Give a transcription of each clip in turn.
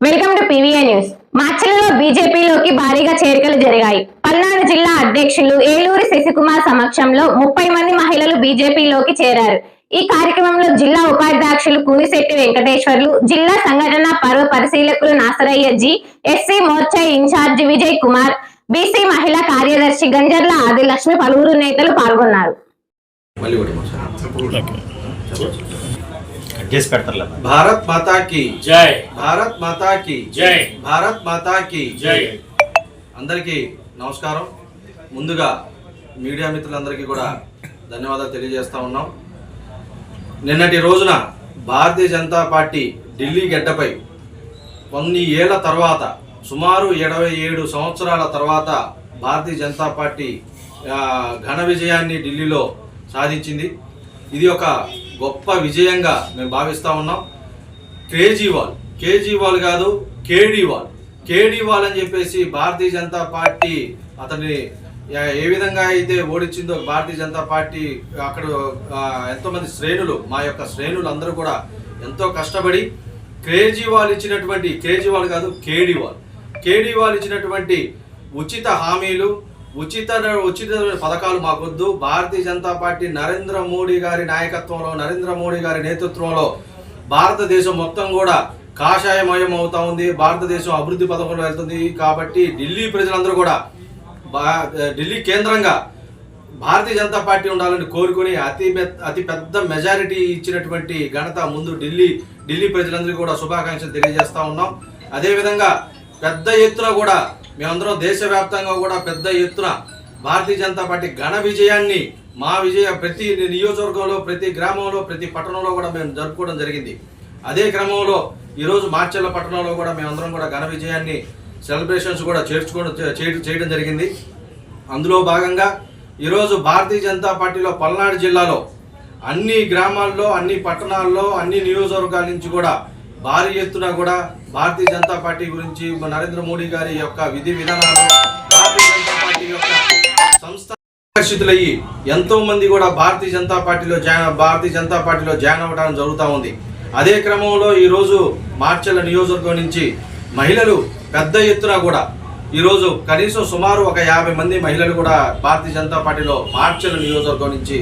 Welcome to PVA news. మార్చిలో బీజేపీలోకి భారీగా చేరికలు జరిగాయి. పల్నాడు జిల్లా అధ్యక్షులు ఏలూరి శశికుమార్ సమక్షంలో ముప్పై మంది మహిళలు బీజేపీలోకి చేరారు. ఈ కార్యక్రమంలో జిల్లా ఉపాధ్యక్షులు కూనిశెట్టి వెంకటేశ్వర్లు జిల్లా సంఘటన పర్వ పరిశీలకులు Nasaraiah ji SC Morcha incharge Vijay Kumar BC మహిళా కార్యదర్శి గంజర్ల ఆదిలక్ష్మి పలువురు నేతలు పాల్గొన్నారు. చేసి పెడతారులే భారత్ మాతా కి జై. భారత్ మాతా కి జై. భారత్ మాతా కి జై. అందరికీ నమస్కారం. ముందుగా మీడియా మిత్రులందరికీ కూడా ధన్యవాదాలు తెలియజేస్తా ఉన్నాం. నిన్నటి రోజున భారతీయ జనతా పార్టీ ఢిల్లీ గడ్డపై కొన్ని ఏళ్ళ తర్వాత సుమారు ఇరవై ఏడు సంవత్సరాల తర్వాత భారతీయ జనతా పార్టీ ఘన విజయాన్ని ఢిల్లీలో సాధించింది. ఇది ఒక గొప్ప విజయంగా మేము భావిస్తూ ఉన్నాం. కేజీవాల్ కేజీవాల్ కాదు కేడీవాల్. కేడీవాల్ అని చెప్పేసి భారతీయ జనతా పార్టీ అతన్ని ఏ- విధంగా అయితే ఓడించిందో భారతీయ జనతా పార్టీ అక్కడ ఎంతోమంది శ్రేణులు మా యొక్క శ్రేణులు అందరూ కూడా ఎంతో కష్టపడి కేజీవాల్ ఇచ్చినటువంటి కేజీవాల్ కాదు కేడీవాల్. కేడీవాల్ ఇచ్చినటువంటి ఉచిత హామీలు ఉచిత ఉచిత పథకాలు మాకొద్దు. భారతీయ జనతా పార్టీ నరేంద్ర మోడీ గారి నాయకత్వంలో నరేంద్ర మోడీ గారి నేతృత్వంలో భారతదేశం మొత్తం కూడా కాషాయమయం అవుతా ఉంది. భారతదేశం అభివృద్ధి పథకంలో వెళ్తుంది. కాబట్టి ఢిల్లీ ప్రజలందరూ కూడా ఢిల్లీ కేంద్రంగా భారతీయ జనతా పార్టీ ఉండాలని కోరుకుని అతి పెద్ద అతి పెద్ద మెజారిటీ ఇచ్చినటువంటి ఘనత ముందు ఢిల్లీ ఢిల్లీ ప్రజలందరికీ కూడా శుభాకాంక్షలు తెలియజేస్తా ఉన్నాం. అదేవిధంగా పెద్ద ఎత్తున కూడా మేమందరం దేశవ్యాప్తంగా కూడా పెద్ద ఎత్తున భారతీయ జనతా పార్టీ ఘన విజయాన్ని మా విజయ ప్రతి నియోజకవర్గంలో ప్రతి గ్రామంలో ప్రతి పట్టణంలో కూడా మేము జరుపుకోవడం జరిగింది. అదే క్రమంలో ఈరోజు మార్చెల్ల పట్టణంలో కూడా మేమందరం కూడా ఘన విజయాన్ని సెలబ్రేషన్స్ కూడా చేర్చుకోవడం చేయడం జరిగింది. అందులో భాగంగా ఈరోజు భారతీయ జనతా పార్టీలో పల్నాడు జిల్లాలో అన్ని గ్రామాల్లో అన్ని పట్టణాల్లో అన్ని నియోజకవర్గాల నుంచి కూడా భారీ ఎత్తున కూడా భారతీయ జనతా పార్టీ గురించి నరేంద్ర మోడీ గారి యొక్క విధి విధానాలు భారతీయ జనతా పార్టీ యొక్క సంస్థ ఆకర్షితులయ్యి ఎంతో మంది కూడా భారతీయ జనతా పార్టీలో జాయిన్ భారతీయ జనతా పార్టీలో జాయిన్ అవ్వడం జరుగుతూ ఉంది. అదే క్రమంలో ఈరోజు మార్చెల నియోజకవర్గం నుంచి మహిళలు పెద్ద ఎత్తున కూడా ఈరోజు కనీసం సుమారు ఒక యాభై మంది మహిళలు కూడా భారతీయ జనతా పార్టీలో మార్చెల నియోజకవర్గం నుంచి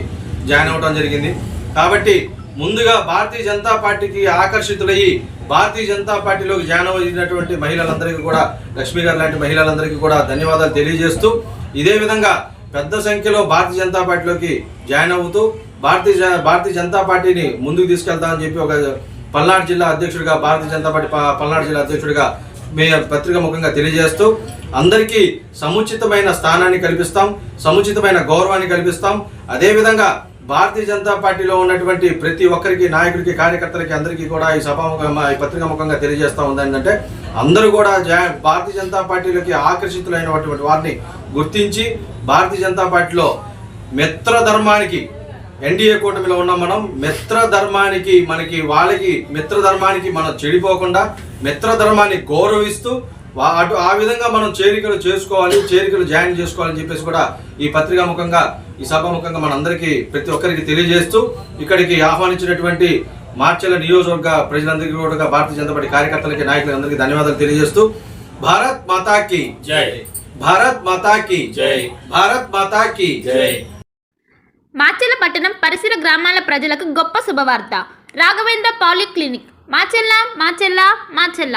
జాయిన్ అవ్వడం జరిగింది. కాబట్టి ముందుగా భారతీయ జనతా పార్టీకి ఆకర్షితులయ్యి భారతీయ జనతా పార్టీలోకి జాయిన్ అయినటువంటి మహిళలందరికీ కూడా లక్ష్మీ గారు లాంటి మహిళలందరికీ కూడా ధన్యవాదాలు తెలియజేస్తూ ఇదే విధంగా పెద్ద సంఖ్యలో భారతీయ జనతా పార్టీలోకి జాయిన్ అవుతూ భారతీయ భారతీయ జనతా పార్టీని ముందుకు తీసుకెళ్తామని చెప్పి ఒక పల్నాడు జిల్లా అధ్యక్షుడిగా భారతీయ జనతా పార్టీ పల్నాడు జిల్లా అధ్యక్షుడిగా మీ పత్రిక ముఖంగా తెలియజేస్తూ అందరికీ సముచితమైన స్థానాన్ని కల్పిస్తాం సముచితమైన గౌరవాన్ని కల్పిస్తాం. అదేవిధంగా భారతీయ జనతా పార్టీలో ఉన్నటువంటి ప్రతి ఒక్కరికి నాయకుడికి కార్యకర్తలకి అందరికీ కూడా ఈ సభాముఖంగా ఈ పత్రిక ముఖంగా తెలియజేస్తా ఉంది ఏంటంటే అందరూ కూడా జా- భారతీయ జనతా పార్టీలోకి ఆకర్షితులైనటువంటి వారిని గుర్తించి భారతీయ జనతా పార్టీలో మిత్ర ధర్మానికి ఎన్డీఏ కూటమిలో ఉన్నాం మనం మిత్ర ధర్మానికి మనకి వాళ్ళకి మిత్ర ధర్మానికి మనం చెడిపోకుండా మిత్ర ధర్మాన్ని గౌరవిస్తూ అటు ఆ విధంగా మనం చేరికలు చేసుకోవాలి చేరికలు జాయిన్ చేసుకోవాలని చెప్పేసి కూడా ఈ పత్రికా ముఖంగా ఈ సభాముఖంగా మనందరికీ ప్రతి ఒక్కరికి తెలియజేస్తూ ఇక్కడికి ఆహ్వానించినటువంటి మార్చెల నియోజకవర్గ ప్రజలందరికీ కూడా భారతీయ జనతా పార్టీ కార్యకర్తలకి నాయకులకి అందరికీ ధన్యవాదాలు తెలియజేస్తూ భారత్ మాతాకి జై. భారత్ మాతాకి జై. భారత్ మాతాకి జై. మాచెల్ల పట్టణం పరిసర గ్రామాల ప్రజలకు గొప్ప శుభవార్త. రాఘవేంద్ర పాలిక్లినిక్. మాచెల్ల మాచెల్ల మాచెల్ల